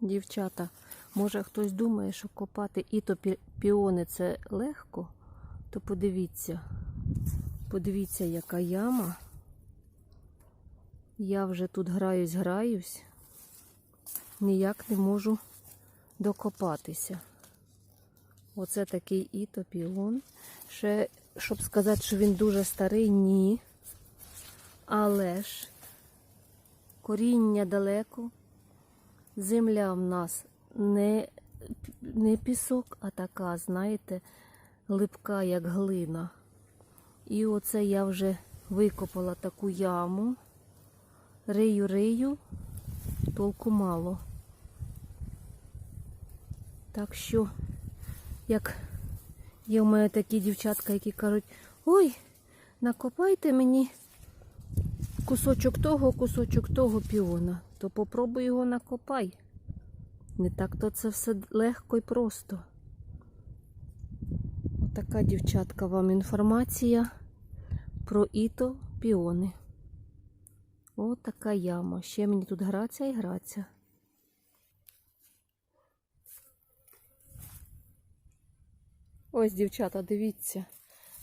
Дівчата, може хтось думає, що копати і то це легко, то подивіться. Подивіться, яка яма. Я вже тут граюсь, граюсь. Ніяк не можу докопатися. Оце такий іто піон. Ще, щоб сказати, що він дуже старий, ні. Але ж коріння далеко. Земля в нас не, не пісок, а така, знаєте, липка, як глина. І оце я вже викопала таку яму. Рию-рию, толку мало. Так що, як є в мене такі дівчатка, які кажуть, ой, накопайте мені кусочок того, кусочок того піона, то попробуй його накопай. Не так то це все легко і просто. Отака, дівчатка, вам інформація про іто піони. От така яма. Ще мені тут граться і граться. Ось, дівчата, дивіться.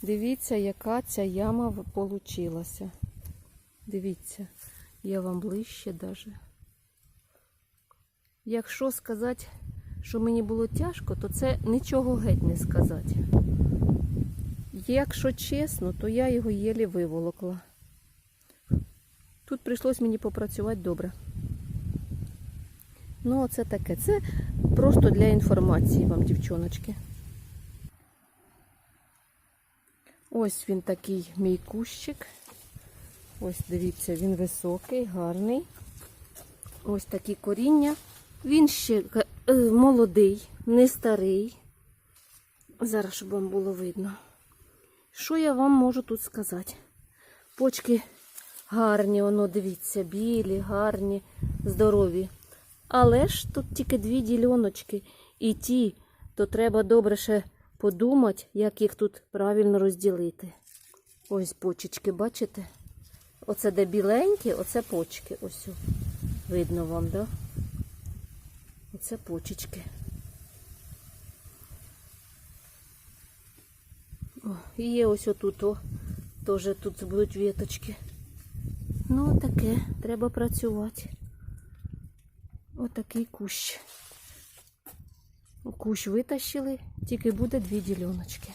Дивіться, яка ця яма получилася. Дивіться, я вам ближче даже. Якщо сказати, що мені було тяжко, то це нічого геть не сказати. Якщо чесно, то я його єлі виволокла. Тут прийшлось мені попрацювати добре. Ну, оце таке. Це просто для інформації вам, дівчоночки. Ось він такий мій кущик. Ось дивіться, він високий, гарний. Ось такі коріння. Він ще е, молодий, не старий. Зараз, щоб вам було видно. Що я вам можу тут сказати? Почки гарні, воно, дивіться, білі, гарні, здорові. Але ж тут тільки дві діляночки. І ті, то треба добре ще подумати, як їх тут правильно розділити. Ось почечки, бачите? Оце де біленькі, оце почки. Ось. Видно вам, да? Оце почечки. О, і є ось отут, о, теж тут будуть віточки. Ну, таке, треба працювати. Отакий кущ. Кущ витащили, тільки буде дві діляночки.